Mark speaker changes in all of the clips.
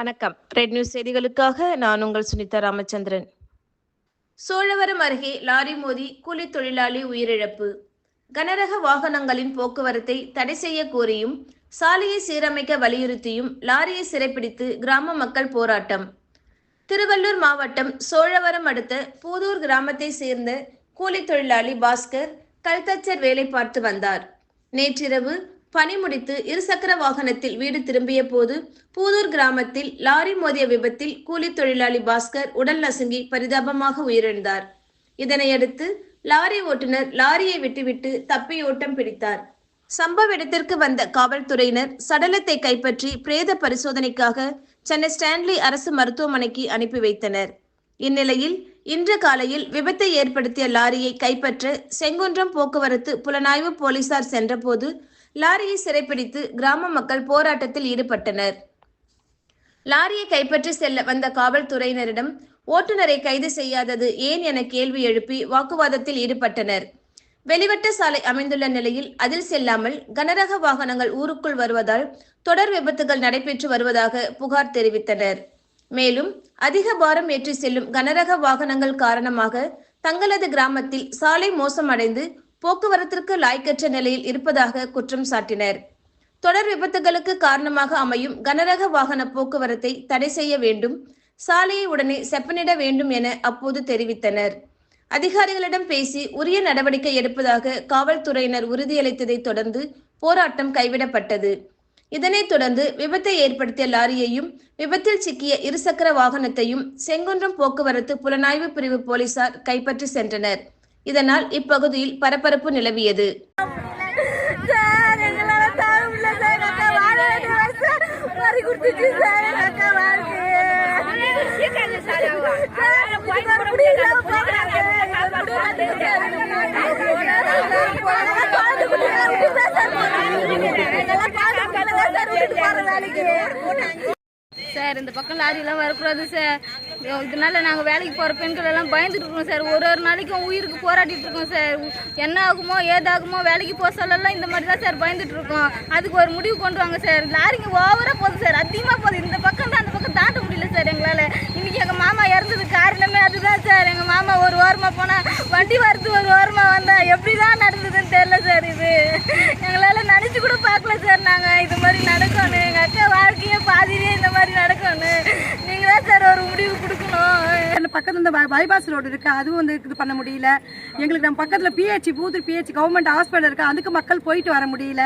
Speaker 1: வணக்கம். Red news செய்திகளுக்காக நான் உங்கள் சுனிதா ராமச்சந்திரன். சோழவரம் அருகே லாரி மோதி கூலி தொழிலாளி உயிரிழப்பு. கனரக வாகனங்களின் போக்குவரத்தை தடை செய்ய கோரியும் சாலையை சீரமைக்க வலியுறுத்தியும் லாரியை சிறைப்பிடித்து கிராம மக்கள் போராட்டம். திருவள்ளூர் மாவட்டம் சோழவரம் அடுத்த பூதூர் கிராமத்தை சேர்ந்த கூலி தொழிலாளி பாஸ்கர் கல்தச்சர் வேலை பார்த்து வந்தார். நேற்றிரவு பணி முடித்து இருசக்கர வாகனத்தில் வீடு திரும்பிய போது பூதூர் கிராமத்தில் லாரி மோதிய விபத்தில் கூலி தொழிலாளி பாஸ்கர் உடல் நசுங்கி பரிதாபமாக உயிரிழந்தார். இதனையடுத்து லாரி ஓட்டுநர் லாரியை விட்டுவிட்டு தப்பி ஓட்டம் பிடித்தார். சம்பவ இடத்திற்கு வந்த காவல்துறையினர் சடலத்தை கைப்பற்றி பிரேத பரிசோதனைக்காக சென்னை ஸ்டான்லி அரசு மருத்துவமனைக்கு அனுப்பி வைத்தனர். இந்நிலையில் இன்று காலையில் விபத்தை ஏற்படுத்திய லாரியை கைப்பற்ற செங்குன்றம் போக்குவரத்து புலனாய்வு போலீசார் சென்றபோது லாரியை சிறைப்பிடித்து கிராம மக்கள் போராட்டத்தில் ஈடுபட்டனர். லாரியை கைப்பற்றி செல்ல வந்த காவல்துறையினரிடம் ஓட்டுநரை கைது செய்யாதது ஏன் என கேள்வி எழுப்பி வாக்குவாதத்தில் ஈடுபட்டனர். வெளிவட்ட சாலை அமைந்துள்ள நிலையில் அதில் செல்லாமல் கனரக வாகனங்கள் ஊருக்குள் வருவதால் தொடர் விபத்துகள் நடைபெற்று வருவதாக புகார் தெரிவித்தனர். மேலும் அதிக பாரம் ஏற்றி செல்லும் கனரக வாகனங்கள் காரணமாக தங்களது கிராமத்தில் சாலை மோசமடைந்து போக்குவரத்திற்கு லாய்க்கற்ற நிலையில் இருப்பதாக குற்றம் சாட்டினர். தொடர் விபத்துகளுக்கு காரணமாக அமையும் கனரக வாகன போக்குவரத்தை தடை செய்ய வேண்டும் சாலையை உடனே செப்பனிட வேண்டும் என அப்போது தெரிவித்தனர். அதிகாரிகளிடம் பேசி உரிய நடவடிக்கை எடுப்பதாக காவல்துறையினர் உறுதியளித்ததை தொடர்ந்து போராட்டம் கைவிடப்பட்டது. இதனைத் தொடர்ந்து விபத்தை ஏற்படுத்திய லாரியையும் விபத்தில் சிக்கிய இருசக்கர வாகனத்தையும் செங்குன்றம் போக்குவரத்து புலனாய்வு பிரிவு போலீசார் கைப்பற்றி சென்றனர். இதனால் இப்பகுதியில் பரபரப்பு நிலவியது.
Speaker 2: சார்
Speaker 3: இந்த பக்கம் லாரியெல்லாம் வரக்கூடாது சார். இதனால நாங்கள் வேலைக்கு போகிற பெண்கள் எல்லாம் பயந்துட்டு இருக்கோம் சார். ஒரு ஒரு நாளைக்கும் உயிருக்கு போராடிட்டு இருக்கோம் சார். என்ன ஆகுமோ ஏதாகுமோ வேலைக்கு போக சொல்லலாம் இந்த மாதிரி தான் சார் பயந்துட்டு இருக்கோம். அதுக்கு ஒரு முடிவு கொண்டு வாங்க சார். லாரிங்க ஓவராக போகுது சார். அதிகமாக போகுது. இந்த பக்கம் தான் அந்த பக்கம் தாண்ட முடியல சார் எங்களால். இன்னைக்கு எங்கள் மாமா இறந்தது காரணமே அதுதான் சார். எங்கள் மாமா ஒரு ஓரமாக போனால் வண்டி வரது ஒரு ஓரமாக வந்தால் எப்படி தான் நடந்ததுன்னு தெரியல சார் இது. எங்களால் நினச்சி கூட பார்க்கல சார் நாங்கள் இது மாதிரி நடக்கணும் எங்கள் அக்கா வாழ்க்கையே பாதியிலே இந்த மாதிரி நடக்கணும் நீங்கள் தான் சார் ஒரு முடிவு கொடுக்கணும்
Speaker 4: அந்த பக்கத்துல இந்த பைபாஸ் ரோடு இருக்கு. அதுவும் வந்து இது பண்ண முடியல. எங்களுக்கு நம்ம பக்கத்துல PH Poothur PH government hospital இருக்கு. அதுக்கு மக்கள் போயிட்டு வர முடியல.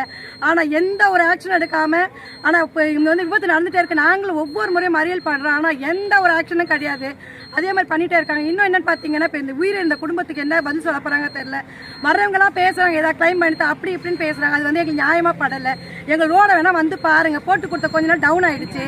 Speaker 4: ஆனா எந்த ஒரு ஆக்ஷன் எடுக்காம ஆனா இப்போ இங்க வந்து விபத்து நடந்துட்டே இருக்கு. நாங்களும் ஒவ்வொரு முறையும் மறியல் பண்றோம். ஆனா எந்த ஒரு ஆக்ஷனும் கிடையாது. அதே மாதிரி பண்ணிட்டே இருக்காங்க. இன்னும் என்னன்னு பாத்தீங்கன்னா இப்போ இந்த உயிர் குடும்பத்துக்கு என்ன பதில் சொல்ல போறாங்க தெரியல. மற்றவங்க எல்லாம் பேசுறாங்க ஏதாவது கிளைம் பண்ணிட்டு அப்படி இப்படின்னு பேசுறாங்க. அது வந்து எங்களுக்கு நியாயமா படல. எங்க ரோட வேணா வந்து பாருங்க. போட்டு கொடுத்த கொஞ்ச நாள் டவுன் ஆயிடுச்சு.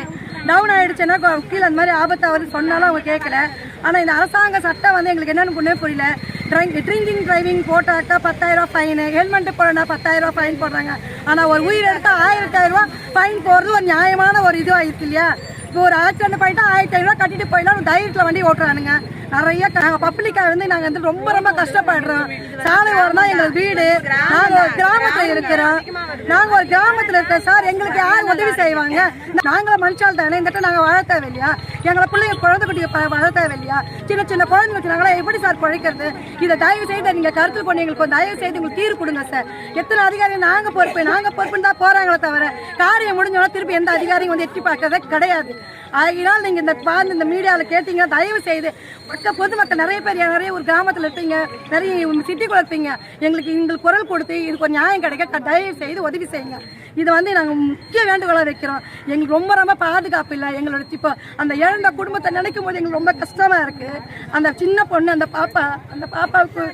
Speaker 4: டவுன் ஆயிடுச்சுன்னா கீழே அந்த மாதிரி ஆபத்து வருது சொன்னாலும் அவங்க கேட்கல ஆனால் இந்த அரசாங்க சட்டம் வந்து எங்களுக்கு என்னென்னு ஒன்றே புரியல. ட்ரிங்கிங் டிரைவிங் போட்டாக்கா பத்தாயிரம் ஃபைனு ஹெல்மெட் போடனா பத்தாயிரம் ஃபைன் போடுறாங்க. ஆனால் ஒரு உயிர் எடுத்தால் ஆயிரத்தாயிரம் ரூபா ஃபைன் போடுறது ஒரு நியாயமான ஒரு இது ஆயிருக்கு இல்லையா? இப்போ ஒரு ஆக்சிடென்ட் போயிட்டா ஆயிரத்தி ஐநூறுரூவா கட்டிட்டு போயிடலாம். தைரியத்தில் வண்டி ஓட்டுறானுங்க. நிறைய நாங்கள் பப்ளிக்காக வந்து நாங்கள் வந்து ரொம்ப ரொம்ப கஷ்டப்படுறோம். சாலை ஓரம் தான் எங்கள் வீடு. நாங்கள் ஒரு கிராமத்தில் இருக்கிறோம். நாங்கள் ஒரு கிராமத்தில் இருக்கோம். சார் எங்களுக்கு யார் உதவி செய்வாங்க? நாங்களும் மனுஷால் தானே. இந்த நாங்கள் வாழ தேவையில்லையா? எங்களை பிள்ளைங்க குழந்தை குட்டியை வாழ தேவையில்லையா? சின்ன சின்ன குழந்தைங்களுக்கு வச்சுருந்தாங்களா எப்படி சார் பிழைக்கிறது? இதை தயவு செய்து நீங்கள் கருத்தில் கொண்டு எங்களுக்கு தயவு செய்து உங்களுக்கு தீர்வு கொடுங்க சார். எத்தனை அதிகாரி நாங்கள் பொறுப்பு? நாங்கள் பொறுப்புன்னு தான் போகிறாங்களே தவிர காரியம் முடிஞ்சோன்னா திருப்பி எந்த அதிகாரியும் வந்து எட்டி பார்க்கறதே கிடையாது. ஆகினால் நீங்கள் இந்த பார்த்து இந்த மீடியாவில் கேட்டீங்க தயவு செய்து மற்ற பொதுமக்கள் நிறைய பேர் நிறைய ஒரு கிராமத்தில் இருப்பீங்க நிறைய சிட்டிக்குள்ள இருப்பீங்க எங்களுக்கு எங்களுக்கு குரல் கொடுத்து இதுக்கு ஒரு நியாயம் கிடைக்க தயவு செய்து உதவி செய்யுங்க. இதை வந்து நாங்கள் முக்கிய வேண்டுகோளாக வைக்கிறோம். எங்களுக்கு ரொம்ப ரொம்ப பாதுகாப்பு இல்லை. எங்களோட இப்போ அந்த இழந்த குடும்பத்தை நினைக்கும் போது எங்களுக்கு ரொம்ப கஷ்டமாக இருக்குது அந்த சின்ன பொண்ணு அந்த பாப்பா அந்த பாப்பாவுக்கு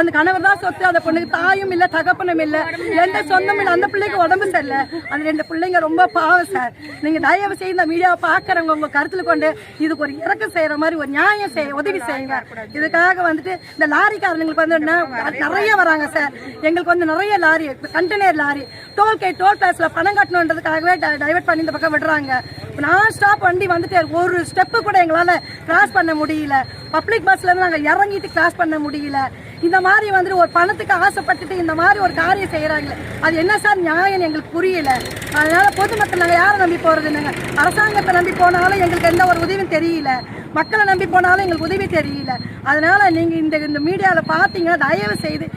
Speaker 4: அந்த கணவர் தான் சொத்து அந்த பொண்ணுக்கு தாயும் இல்லை தகப்பனும் இல்லை. எந்த சொந்தமும் இல்லை. அந்த பிள்ளைக்கு உடம்பு சரியில்லை. அந்த ரெண்டு பிள்ளைங்க ரொம்ப பாவம் சார் நீங்கள் தயவு செய்து இந்த மீடியாவை பார்க்குறவங்க உங்கள் கருத்தில் கொண்டு இதுக்கு ஒரு இறக்கம் செய்கிற மாதிரி ஒரு நியாயம் செய்ய உதவி செய்யுங்க. இதுக்காக வந்துட்டு இந்த லாரிக்காரங்களுக்கு வந்து நிறைய வராங்க சார் எங்களுக்கு வந்து நிறைய lorry container lorry toll toll பிளேஸில் பணம் கட்டணுன்றதுக்காகவே டைவெர்ட் பண்ணி இந்த பக்கம் விடுறாங்க. நான் ஸ்டாப் வண்டி வந்துட்டே இருக்கு. ஒரு ஸ்டெப்பு கூட எங்களால் கிராஸ் பண்ண முடியல. பப்ளிக் பஸ்லேருந்து நாங்கள் இறங்கிட்டு கிராஸ் பண்ண முடியல. இந்த மாதிரி வந்துட்டு ஒரு பணத்துக்கு ஆசைப்பட்டுட்டு இந்த மாதிரி ஒரு காரியம் செய்கிறாங்களே அது என்ன சார் நியாயம் எங்களுக்கு புரியல. அதனால பொதுமக்கள் நாங்கள் யாரை நம்பி போகிறது என்னங்க அரசாங்கத்தை நம்பி போனாலும் எங்களுக்கு எந்த ஒரு உதவியும் தெரியல. மக்களை நம்பி போனாலும் எங்களுக்கு உதவி தெரியல. அதனால நீங்கள் இந்த இந்த மீடியாவில் பார்த்தீங்கன்னா தயவு செய்து